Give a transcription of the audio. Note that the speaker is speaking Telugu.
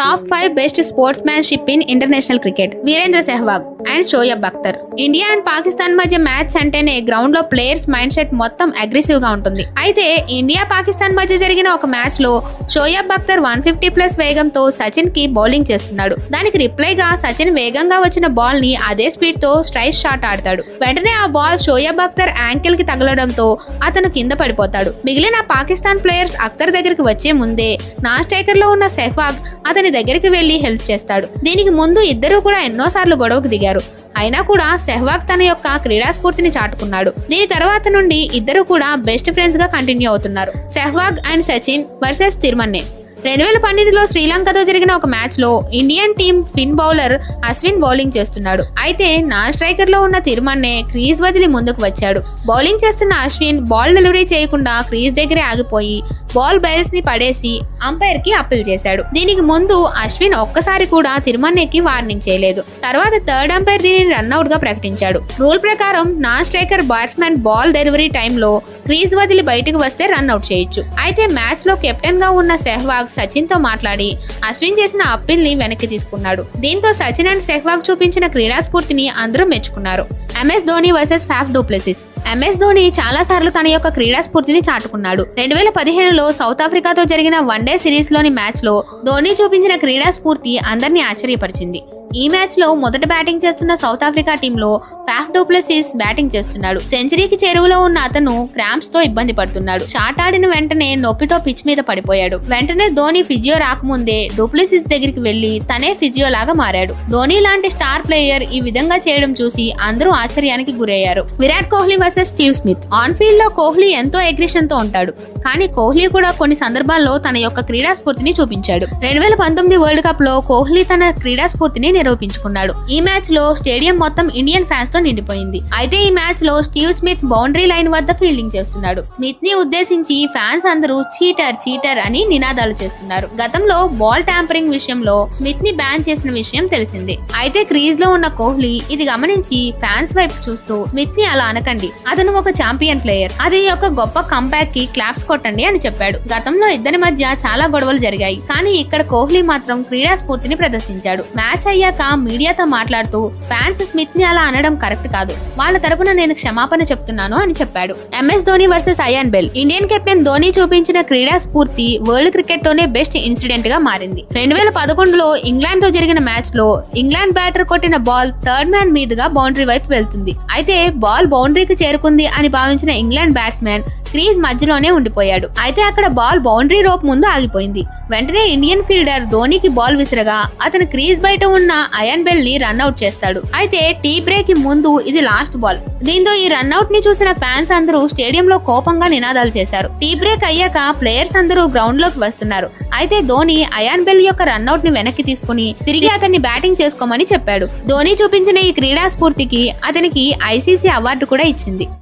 Top five best sportsmanship in international cricket Virender Sehwag and Shoaib Akhtar India and Pakistan మధ్య మ్యాచ్ అంటేనే గ్రౌండ్లో ప్లేయర్స్ మైండ్ సెట్ మొత్తం అగ్రెసివ్గా ఉంటుంది. అయితే ఇండియా పాకిస్తాన్ మధ్య జరిగిన ఒక మ్యాచ్లో Shoaib Akhtar one fifty plus వేగంతో సచిన్కి బౌలింగ్ చేస్తున్నాడు. దానికి రిప్లైగా సచిన్ వేగంగా వచ్చిన బాల్ని అదే స్పీడ్తో స్ట్రైట్ షాట్ ఆడతాడు. వెంటనే ఆ బాల్ షోయబ్ అఖ్తర్ యాంకిల్కి తగలడంతో అతను కింద పడిపోతాడు. మిగిలిన పాకిస్తాన్ ప్లేయర్స్ అఖ్తర్ దగ్గరికి వచ్చే ముందే నా స్ట్రైకర్లో ఉన్న సెహ్వాగ్ అతని దగ్గరికి వెళ్ళి హెల్ప్ చేస్తాడు. దీనికి ముందు ఇద్దరు కూడా ఎన్నోసార్లు గొడవకు దిగారు. అయినా కూడా సెహ్వాగ్ తన యొక్క క్రీడా స్ఫూర్తిని చాటుకున్నాడు. దీని తర్వాత నుండి ఇద్దరు కూడా బెస్ట్ ఫ్రెండ్స్గా కంటిన్యూ అవుతున్నారు. సెహ్వాగ్ అండ్ సచిన్ వర్సెస్ తిరుమన్నే. రెండు వేల పన్నెండులో శ్రీలంకతో జరిగిన ఒక మ్యాచ్లో Indian team spin bowler Ashwin bowling చేస్తున్నాడు. అయితే నాన్ స్ట్రైకర్లో ఉన్న తిరుమన్నే క్రీజ్ వదిలి ముందుకు వచ్చాడు. బౌలింగ్ చేస్తున్న అశ్విన్ బాల్ డెలివరీ చేయకుండా క్రీజ్ దగ్గరే ఆగిపోయి బాల్ బైల్స్ని పడేసి అంపైర్కి అప్పీల్ చేశాడు. దీనికి ముందు అశ్విన్ ఒక్కసారి కూడా తిరుమన్నేకి వార్నింగ్ చేయలేదు. తర్వాత థర్డ్ అంపైర్ దీనిని రన్అట్గా ప్రకటించాడు. రూల్ ప్రకారం non striker batsmen ball delivery టైంలో క్రీజ్ వదిలి బయటకు వస్తే రన్అట్ చేయొచ్చు. అయితే మ్యాచ్లో కెప్టెన్గా ఉన్న సెహ్వాగ్ సచిన్తో మాట్లాడి అశ్విన్ చేసిన అప్పీల్ని వెనక్కి తీసుకున్నాడు. దీంతో సచిన్ అండ్ సెహ్వాగ్ చూపించిన క్రీడాస్ఫూర్తిని అందరూ మెచ్చుకున్నారు. MS Dhoni versus Faf du Plessis. MS Dhoni చాలా సార్లు తన యొక్క క్రీడా స్ఫూర్తిని చాటుకున్నాడు. రెండు వేల పదిహేనులో సౌత్ ఆఫ్రికాతో జరిగిన వన్డే సిరీస్లోని మ్యాచ్లో ధోని చూపించిన క్రీడా స్ఫూర్తి అందరినీ ఆశ్చర్యపరిచింది. ఈ మ్యాచ్లో మొదట బ్యాటింగ్ చేస్తున్న సౌత్ ఆఫ్రికా టీంలో ఫ్యాఫ్ డూప్లెసిస్ బ్యాటింగ్ చేస్తున్నాడు. సెంచరీకి చేరువలో ఉన్న అతను క్రాంప్స్తో ఇబ్బంది పడుతున్నాడు. షాట్ ఆడిన వెంటనే నొప్పితో పిచ్ మీద పడిపోయాడు. వెంటనే ధోని ఫిజియో రాకముందే డూప్లెసిస్ దగ్గరికి వెళ్ళి తనే ఫిజియో లాగా మారాడు. ధోని లాంటి స్టార్ ప్లేయర్ ఈ విధంగా చేయడం చూసి అందరూ ఆశ్చర్యానికి గురయ్యారు. Virat Kohli versus Steve Smith. On ఫీల్డ్లో కోహ్లీ ఎంతో అగ్రెషన్తో ఉంటాడు. కానీ కోహ్లీ కూడా కొన్ని సందర్భాల్లో తన యొక్క క్రీడా స్ఫూర్తిని చూపించాడు. రెండు వేల పంతొమ్మిది వరల్డ్ కప్లో కోహ్లీ తన క్రీడా స్ఫూర్తిని నిరూపించుకున్నాడు. ఈ మ్యాచ్లో స్టేడియం మొత్తం ఇండియన్ ఫ్యాన్స్తో నిండిపోయింది. అయితే ఈ మ్యాచ్లో స్టీవ్ స్మిత్ బౌండరీ లైన్ వద్ద ఫీల్డింగ్ చేస్తున్నాడు. స్మిత్ని ఉద్దేశించి ఫ్యాన్స్ అందరూ చీటర్ చీటర్ అని నినాదాలు చేస్తున్నారు. గతంలో బాల్ ట్యాంపరింగ్ విషయంలో స్మిత్ని బ్యాన్ చేసిన విషయం తెలిసిందే. అయితే క్రీజ్లో ఉన్న కోహ్లీ ఇది గమనించి ఫ్యాన్స్ వైపు చూస్తూ స్మిత్ని అలా అనకండి. అతను ఒక చాంపియన్ ప్లేయర్. అది ఒక గొప్ప కంబ్యాక్కి క్లాప్స్ కొట్టండి అని చెప్పాడు. గతంలో ఇద్దరి మధ్య చాలా గొడవలు జరిగాయి. కానీ ఇక్కడ కోహ్లీ మాత్రం క్రీడా స్ఫూర్తిని ప్రదర్శించాడు. మ్యాచ్ అయ్యాక మీడియాతో మాట్లాడుతూ ఫ్యాన్స్ స్మిత్ని అలా అనడం కరెక్ట్ కాదు. వాళ్ళ తరపున నేను క్షమాపణ చెప్తున్నాను అని చెప్పాడు. MS Dhoni versus Ian Bell. Indian captain Dhoni చూపించిన క్రీడా స్ఫూర్తి వరల్డ్ క్రికెట్లోనే బెస్ట్ ఇన్సిడెంట్గా మారింది. రెండు వేల పదకొండులో ఇంగ్లాండ్తో జరిగిన మ్యాచ్లో ఇంగ్లాండ్ బ్యాటర్ కొట్టిన బాల్ థర్డ్ మ్యాన్ మీదుగా బౌండరీ వైపు వెళ్తుంది. అయితే బాల్ బౌండరీకి చేరుకుంది అని భావించిన ఇంగ్లాండ్ బ్యాట్స్మెన్ క్రీజ్ మధ్యలోనే ఉండిపోయాడు. అయితే అక్కడ బాల్ బౌండరీ రోప్ ముందు ఆగిపోయింది. వెంటనే ఇండియన్ ఫీల్డర్ ధోనికి బాల్ విసిరగా అతను క్రీజ్ బయట ఉన్న అయాన్ బెల్ని రన్అట్ చేస్తాడు. అయితే టీ బ్రేక్ ముందు ఇది లాస్ట్ బాల్. దీంతో ఈ రన్అట్ని చూసిన ఫ్యాన్స్ అందరూ స్టేడియంలో కోపంగా నినాదాలు చేశారు. టీ బ్రేక్ అయ్యాక ప్లేయర్స్ అందరూ గ్రౌండ్లోకి వస్తున్నారు. అయితే ధోని అయాన్ బెల్ యొక్క రన్అట్ని వెనక్కి తీసుకుని తిరిగి అతన్ని బ్యాటింగ్ చేసుకోమని చెప్పాడు. ధోని చూపించిన ఈ క్రీడా స్ఫూర్తికి అతనికి ఐసీసీ అవార్డు కూడా ఇచ్చింది.